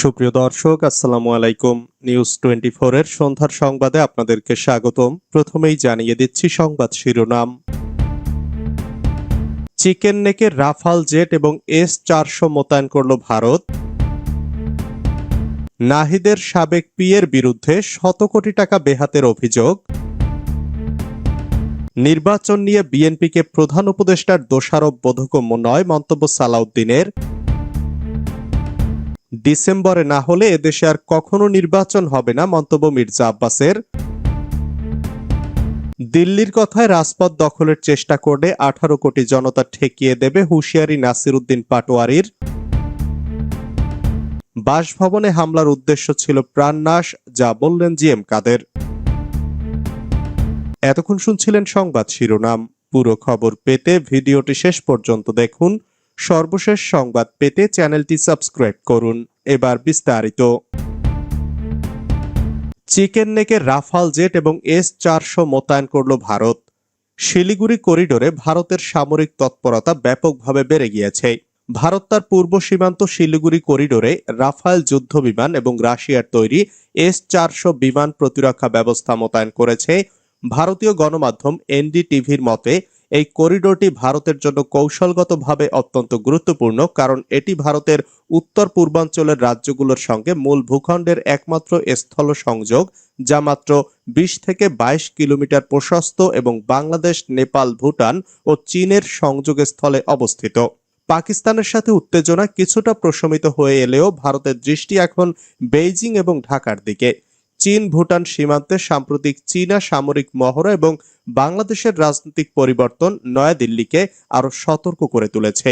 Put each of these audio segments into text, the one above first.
সুপ্রিয় দর্শক, আসসালামু আলাইকুম। নিউজ টোয়েন্টি এর সন্ধ্যার সংবাদে আপনাদেরকে স্বাগতম। প্রথমেই জানিয়ে দিচ্ছি সংবাদ শিরোনাম। চিকেন নেকের রাফাল জেট এবং এস চারশো মোতায়েন করল ভারত। নাহিদের সাবেক পিয়ের বিরুদ্ধে শত কোটি টাকা বেহাতের অভিযোগ। নির্বাচন নিয়ে বিএনপিকে প্রধান উপদেষ্টার দোষারোপ, বোধগম্য নয়, মন্তব্য সালাউদ্দিনের। ডিসেম্বরে না হলে এদেশে আর কখনো নির্বাচন হবে না, মন্তব্য মির্জা আব্বাসের। দিল্লির কথায় রাজপথ দখলের চেষ্টা করলে আঠারো কোটি জনতা ঠেকিয়ে দেবে হুঁশিয়ারি নাসির উদ্দিন পাটোয়ারির। বাসভবনে হামলার উদ্দেশ্য ছিল প্রাণনাশ, যা বললেন জি এম কাদের। এতক্ষণ শুনছিলেন সংবাদ শিরোনাম। পুরো খবর পেতে ভিডিওটি শেষ পর্যন্ত দেখুন। সর্বশেষ সংবাদ পেতে চ্যানেলটি সাবস্ক্রাইব করুন। এবার বিস্তারিত। চিকেন নেকের রাফাল জেট এবং এস চারশো মোতায়েন করল ভারত। শিলিগুড়ি করিডোরে ভারতের সামরিক তৎপরতা ব্যাপকভাবে বেড়ে গিয়েছে। ভারত তার পূর্ব সীমান্ত শিলিগুড়ি করিডোরে রাফাল যুদ্ধ বিমান এবং রাশিয়ার তৈরি এস চারশো বিমান প্রতিরক্ষা ব্যবস্থা মোতায়েন করেছে। ভারতীয় গণমাধ্যম এনডিটিভির মতে এই করিডোরটি ভারতের জন্য কৌশলগতভাবে অত্যন্ত গুরুত্বপূর্ণ, কারণ এটি ভারতের উত্তর পূর্বাঞ্চলের রাজ্যগুলোর সঙ্গে মূল ভূখণ্ডের একমাত্র স্থল সংযোগ, যা মাত্র বিশ থেকে বাইশ কিলোমিটার প্রশস্ত এবং বাংলাদেশ, নেপাল, ভুটান ও চীনের সংযোগস্থলে অবস্থিত। পাকিস্তানের সাথে উত্তেজনা কিছুটা প্রশমিত হয়ে এলেও ভারতের দৃষ্টি এখন বেইজিং এবং ঢাকার দিকে। চীন, ভুটান সীমান্তে সাম্প্রতিক চীনা সামরিক মহড়া এবং বাংলাদেশের রাজনৈতিক পরিবর্তন নয়াদিল্লিকে আরও সতর্ক করে তুলেছে।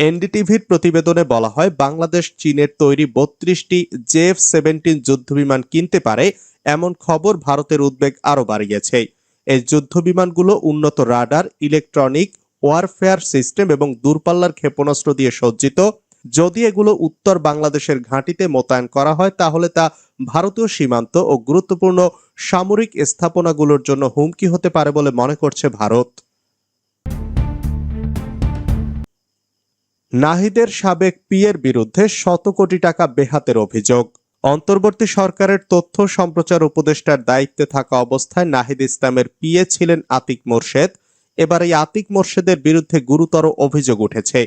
এনডিটিভির প্রতিবেদনে বলা হয়, বাংলাদেশ চীনের তৈরি বত্রিশটি জেএফ সেভেন্টিন যুদ্ধবিমান কিনতে পারে এমন খবর ভারতের উদ্বেগ আরও বাড়িয়েছে। এই যুদ্ধবিমানগুলো উন্নত রাডার, ইলেকট্রনিক ওয়ারফেয়ার সিস্টেম এবং দূরপাল্লার ক্ষেপণাস্ত্র দিয়ে সজ্জিত যদি এগুলো উত্তর বাংলাদেশের ঘাঁটিতে মোতায়েন করা হয়, তাহলে তা ভারতীয় সীমান্ত ও গুরুত্বপূর্ণ সামরিক স্থাপনাগুলোর জন্য হুমকি হতে পারে বলে মনে করছে ভারত। নাহিদের সাবেক পিয়ের বিরুদ্ধে শত কোটি টাকা বেহাতের অভিযোগ। অন্তর্বর্তী সরকারের তথ্য সম্প্রচার উপদেষ্টার দায়িত্বে থাকা অবস্থায় নাহিদ ইসলামের পিয়ে ছিলেন আতিক মোর্শেদ। এবার এই আতিক মোর্শেদের বিরুদ্ধে গুরুতর অভিযোগ উঠেছে।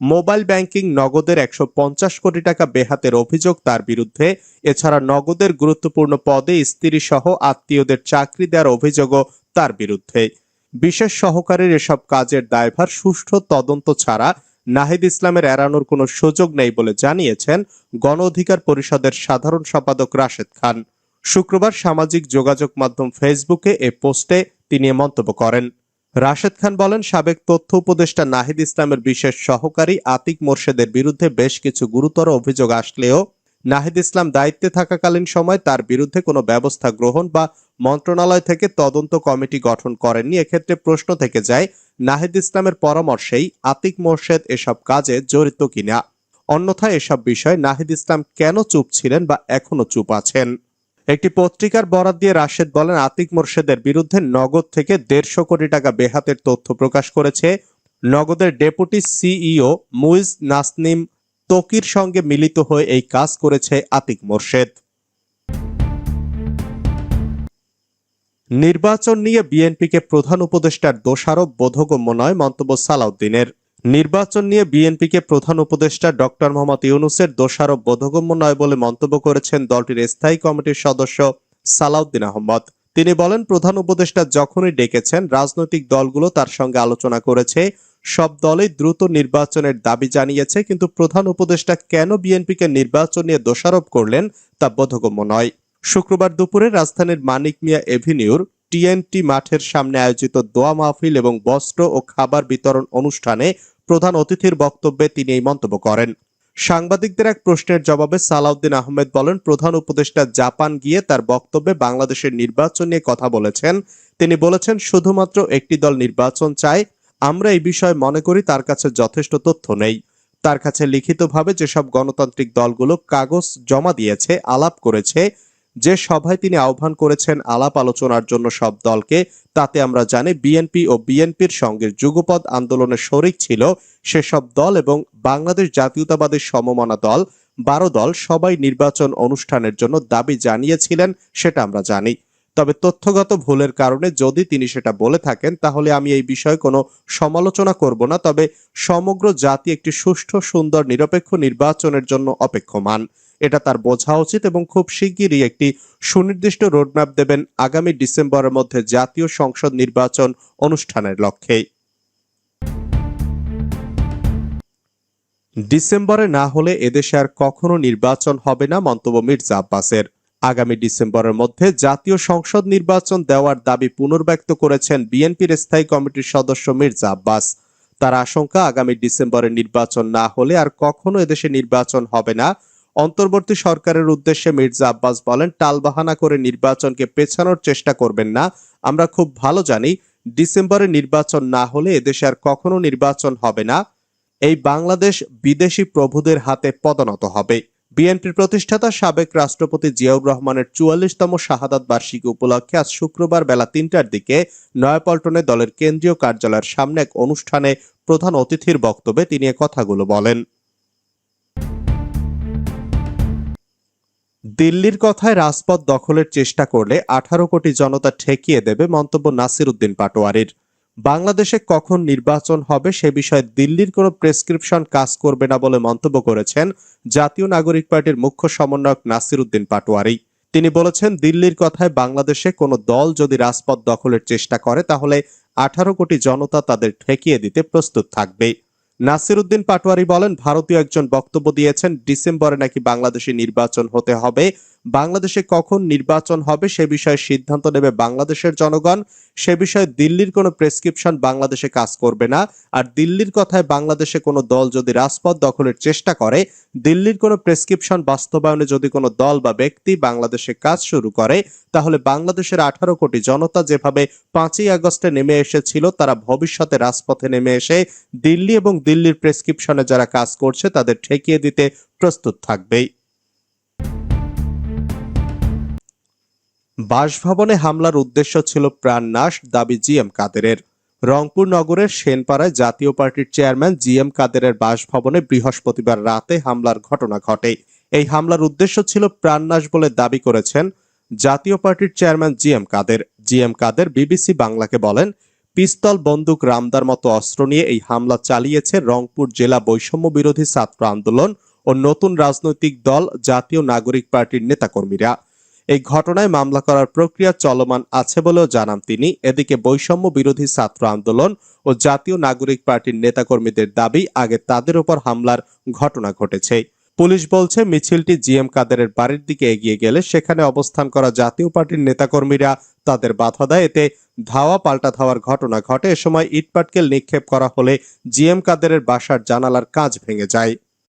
মোবাইল ব্যাংকিং নগদের একশো পঞ্চাশ কোটি টাকা বেহাতের অভিযোগ তার বিরুদ্ধে। এছাড়া নগদের গুরুত্বপূর্ণ পদে স্ত্রী সহ আত্মীয়দের চাকরি দেওয়ার অভিযোগও তার বিরুদ্ধে। বিশেষ সহকারীর এসব কাজের দায়ভার সুষ্ঠু তদন্ত ছাড়া নাহিদ ইসলামের এড়ানোর কোনো সুযোগ নেই বলে জানিয়েছেন গণ অধিকার পরিষদের সাধারণ সম্পাদক রাশেদ খান। শুক্রবার সামাজিক যোগাযোগ মাধ্যম ফেসবুকে এ পোস্টে তিনি মন্তব্য করেন। রাশেদ খান বলেন, সাবেক তথ্য উপদেষ্টা নাহিদ ইসলামের বিশেষ সহকারী আতিক মোর্শেদের বিরুদ্ধে বেশ কিছু গুরুতর অভিযোগ আসলেও নাহিদ ইসলাম দায়িত্বে থাকাকালীন সময় তার বিরুদ্ধে কোনো ব্যবস্থা গ্রহণ বা মন্ত্রণালয় থেকে তদন্ত কমিটি গঠন করেননি। এক্ষেত্রে প্রশ্ন থেকে যায়, নাহিদ ইসলামের পরামর্শেই আতিক মোর্শেদ এসব কাজে জড়িত কিনা? অন্যথায় এসব বিষয়ে নাহিদ ইসলাম কেন চুপ ছিলেন বা এখনও চুপ আছেন? একটি পত্রিকার বরাত দিয়ে রাশেদ বলেন, আতিক মোর্শেদের বিরুদ্ধে নগদ থেকে দেড়শো কোটি টাকা বেহাতের তথ্য প্রকাশ করেছে। নগদের ডেপুটি সিইও মুইজ নাসনিম তকির সঙ্গে মিলিত হয়ে এই কাজ করেছে আতিক মোর্শেদ। নির্বাচন নিয়ে বিএনপিকে প্রধান উপদেষ্টার দোষারোপ, বোধগম্য নয় মন্তব্য সালাউদ্দিনের। নির্বাচন নিয়ে বিএনপিকে প্রধান উপদেষ্টা ডক্টর মোহাম্মদ ইউনুসের দোষারোপ বোধগম্য নয় বলে মন্তব্য করেছেন দলটির স্থায়ী কমিটির সদস্য সালাউদ্দিন আহমদ। তিনি বলেন, প্রধান উপদেষ্টা যখনই ডেকেছেন, রাজনৈতিক দলগুলো তার সঙ্গে আলোচনা করেছে। সব দলই দ্রুত নির্বাচনের দাবি জানিয়েছে, কিন্তু প্রধান উপদেষ্টা কেন বিএনপিকে নির্বাচন নিয়ে দোষারোপ করলেন তা বোধগম্য নয়। শুক্রবার দুপুরে রাজধানীর মানিক মিয়া এভিনিউর টিএনটি মাঠের সামনে আয়োজিত দোয়া মাহফিল এবং বস্ত্র ও খাবার বিতরণ অনুষ্ঠানে প্রধান অতিথির বক্তব্যে তিনি এই মন্তব্য করেন। সাংবাদিকদের এক প্রশ্নের জবাবে সালাউদ্দিন আহমেদ বলেন, প্রধান উপদেষ্টা জাপান গিয়ে তার বক্তব্যে বাংলাদেশের নির্বাচন নিয়ে কথা বলেছেন। তিনি বলেছেন, শুধুমাত্র একটি দল নির্বাচন চায়, আমরা এই বিষয়ে মনে করি তার কাছে যথেষ্ট তথ্য নেই। তার কাছে লিখিতভাবে যেসব গণতান্ত্রিক দলগুলো কাগজ জমা দিয়েছে, আলাপ করেছে যে সভায় তিনি আহ্বান করেছেন আলাপ আলোচনার জন্য সব দলকে, তাতে আমরা জানি বিএনপি ও বিএনপির সঙ্গে যুগপদ আন্দোলনের শরিক ছিল সেসব দল এবং বাংলাদেশ জাতীয়তাবাদের সমমনা দল, বারো দল সবাই নির্বাচন অনুষ্ঠানের জন্য দাবি জানিয়েছিলেন, সেটা আমরা জানি। তবে তথ্যগত ভুলের কারণে যদি তিনি সেটা বলে থাকেন, তাহলে আমি এই বিষয়ে কোনো সমালোচনা করব না। তবে সমগ্র জাতি একটি সুষ্ঠু, সুন্দর, নিরপেক্ষ নির্বাচনের জন্য অপেক্ষমান। এটা তার বোঝা উচিত এবং খুব শিগগিরই একটি সুনির্দিষ্ট রোডম্যাপ দেবেন আগামী ডিসেম্বরের মধ্যে জাতীয় সংসদ নির্বাচন অনুষ্ঠানের লক্ষ্যে। ডিসেম্বরে না হলে এদেশে আর কখনো নির্বাচন হবে না, মন্তব্য মির্জা আব্বাসের। আগামী ডিসেম্বরের মধ্যে জাতীয় সংসদ নির্বাচন দেওয়ার দাবি পুনর্ব্যক্ত করেছেন বিএনপির স্থায়ী কমিটির সদস্য মির্জা আব্বাস। তার আশঙ্কা, আগামী ডিসেম্বরে নির্বাচন না হলে আর কখনো এদেশে নির্বাচন হবে না। অন্তর্বর্তী সরকারের উদ্দেশ্যে মির্জা আব্বাস বলেন, টালবাহানা করে নির্বাচনকে পেছানোর চেষ্টা করবেন না। আমরা খুব ভালো জানি, ডিসেম্বরে নির্বাচন না হলে এদেশে আর কখনো নির্বাচন হবে না। এই বাংলাদেশ বিদেশি প্রভুদের হাতে পদনত হবে। বিএনপির প্রতিষ্ঠাতা সাবেক রাষ্ট্রপতি জিয়াউর রহমানের চুয়াল্লিশতম শাহাদাত বার্ষিকী উপলক্ষে আজ শুক্রবার বেলা তিনটার দিকে নয়াপল্টনে দলের কেন্দ্রীয় কার্যালয়ের সামনে এক অনুষ্ঠানে প্রধান অতিথির বক্তব্যে তিনি কথাগুলো বলেন। দিল্লির কথায় রাজপথ দখলের চেষ্টা করলে আঠারো কোটি জনতা ঠেকিয়ে দেবে মন্তব্য নাসির উদ্দিন পাটোয়ারির। বাংলাদেশে কখন নির্বাচন হবে সে বিষয়ে দিল্লির কোনো প্রেসক্রিপশন কাজ করবে না বলে মন্তব্য করেছেন জাতীয় নাগরিক পার্টির মুখ্য সমন্বয়ক নাসির উদ্দিন পাটোয়ারি। তিনি বলেছেন, দিল্লির কথায় বাংলাদেশে কোনো দল যদি রাজপথ দখলের চেষ্টা করে, তাহলে আঠারো কোটি জনতা তাদের ঠেকিয়ে দিতে প্রস্তুত থাকবে। নাসির উদ্দিন পাটোয়ারি বলেন, ভারতীয় একজন বক্তব্য দিয়েছেন, ডিসেম্বরে নাকি বাংলাদেশে নির্বাচন হতে হবে। বাংলাদেশে কখন নির্বাচন হবে সে বিষয়ে সিদ্ধান্ত নেবে বাংলাদেশের জনগণ। সে বিষয়ে দিল্লির কোনো প্রেসক্রিপশন বাংলাদেশে কাজ করবে না। আর দিল্লির কথায় বাংলাদেশে কোনো দল যদি রাজপথ দখলের চেষ্টা করে, দিল্লির কোনো প্রেসক্রিপশন বাস্তবায়নে যদি কোনো দল বা ব্যক্তি বাংলাদেশে কাজ শুরু করে, তাহলে বাংলাদেশের আঠারো কোটি জনতা যেভাবে পাঁচই আগস্টে নেমে এসেছিল, তারা ভবিষ্যতে রাজপথে নেমে এসে দিল্লি এবং দিল্লির প্রেসক্রিপশনে যারা কাজ করছে, তাদের ঠেকিয়ে দিতে প্রস্তুত থাকবেই। বাসভবনে হামলার উদ্দেশ্য ছিল প্রাণনাশ দাবি জি এম কাদেরের। রংপুর নগরের সেনপাড়ায় জাতীয় পার্টির চেয়ারম্যান জি এম কাদেরের বাসভবনে বৃহস্পতিবার রাতে হামলার ঘটনা ঘটে। এই হামলার উদ্দেশ্য ছিল প্রাণনাশ বলে দাবি করেছেন জাতীয় পার্টির chairman G M Kader. G M Kader BBC বাংলাকে বলেন, পিস্তল, বন্দুক, রামদার মতো অস্ত্র নিয়ে এই হামলা চালিয়েছে রংপুর জেলা বৈষম্য বিরোধী ছাত্র আন্দোলন ও নতুন রাজনৈতিক দল জাতীয় নাগরিক পার্টির নেতাকর্মীরা। এই ঘটনায় মামলা করার প্রক্রিয়া চলমান আছে বলেও জানান তিনি। এদিকে বৈষম্য বিরোধী ছাত্র আন্দোলন ও জাতীয় নাগরিক পার্টির নেতাকর্মীদের দাবি, আগে তাদের উপর হামলার ঘটনা ঘটেছে। পুলিশ বলছে, মিছিলটি জিএম কাদেরের বাড়ির দিকে এগিয়ে গেলে সেখানে অবস্থান করা জাতীয় পার্টির নেতাকর্মীরা তাদের বাধা দেয়। এতে ধাওয়া পাল্টা ধাওয়ার ঘটনা ঘটে। এ সময় ইটপাটকেল নিক্ষেপ করা হলে জিএম কাদেরের বাসার জানালার কাঁচ ভেঙে যায়।